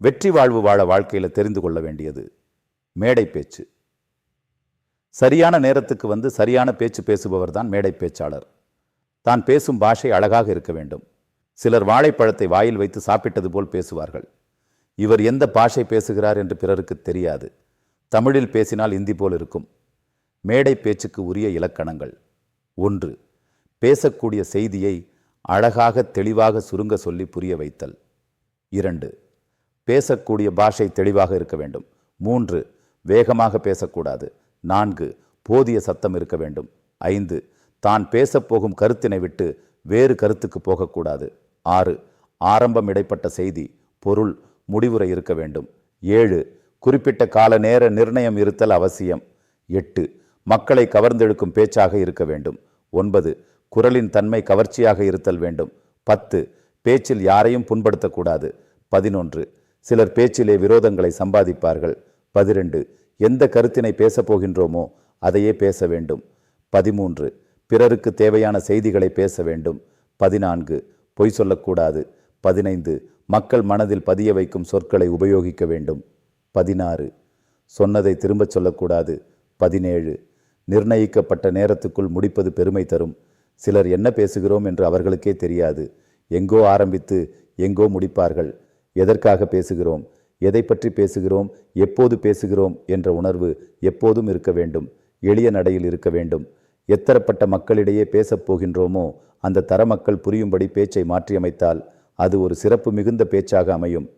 வெற்றி வாழ்வு வாழ வாழ்க்கையில் தெரிந்து கொள்ள வேண்டியது மேடை பேச்சு. சரியான நேரத்துக்கு வந்து சரியான பேச்சு பேசுபவர் தான் மேடை பேச்சாளர். தான் பேசும் பாஷை அழகாக இருக்க வேண்டும். சிலர் வாழைப்பழத்தை வாயில் வைத்து சாப்பிட்டது போல் பேசுவார்கள். இவர் எந்த பாஷை பேசுகிறார் என்று பிறருக்கு தெரியாது. தமிழில் பேசினால் இந்தி போல் இருக்கும். மேடை பேச்சுக்கு உரிய இலக்கணங்கள். ஒன்று பேசக்கூடிய செய்தியை அழகாக தெளிவாக சுருங்க சொல்லி புரிய வைத்தல். இரண்டு பேசக்கூடிய பாஷை தெளிவாக இருக்க வேண்டும். மூன்று வேகமாக பேசக்கூடாது. நான்கு போதிய சத்தம் இருக்க வேண்டும். ஐந்து தான் பேசப்போகும் கருத்தினை விட்டு வேறு கருத்துக்கு போகக்கூடாது. ஆறு ஆரம்பம் இடைப்பட்ட செய்தி பொருள் முடிவுரை இருக்க வேண்டும். ஏழு குறிப்பிட்ட கால நேர நிர்ணயம் இருத்தல் அவசியம். எட்டு மக்களை கவர்ந்தெழுக்கும் பேச்சாக இருக்க வேண்டும். ஒன்பது குரலின் தன்மை கவர்ச்சியாக இருத்தல் வேண்டும். பத்து பேச்சில் யாரையும் புண்படுத்தக்கூடாது. பதினொன்று சிலர் பேச்சிலே விரோதங்களை சம்பாதிப்பார்கள். பதிரெண்டு எந்த கருத்தினை பேசப்போகின்றோமோ அதையே பேச வேண்டும். பதிமூன்று பிறருக்கு தேவையான செய்திகளை பேச வேண்டும். பதினான்கு பொய் சொல்லக்கூடாது. பதினைந்து மக்கள் மனதில் பதிய வைக்கும் சொற்களை உபயோகிக்க வேண்டும். பதினாறு சொன்னதை திரும்பச் சொல்லக்கூடாது. பதினேழு நிர்ணயிக்கப்பட்ட நேரத்துக்குள் முடிப்பது பெருமை தரும். சிலர் என்ன பேசுகிறோம் என்று அவர்களுக்கே தெரியாது. எங்கோ ஆரம்பித்து எங்கோ முடிப்பார்கள். எதற்காக பேசுகிறோம்? எதை பற்றி பேசுகிறோம்? எப்போது பேசுகிறோம்? என்ற உணர்வு எப்போதும் இருக்க வேண்டும். எளிய நடையில் இருக்க வேண்டும். எத்தரப்பட்ட மக்களிடையே பேசப் போகின்றோமோ அந்த தர மக்கள் புரியும்படி பேச்சை மாற்றியமைத்தால் அது ஒரு சிறப்பு மிகுந்த பேச்சாக அமையும்.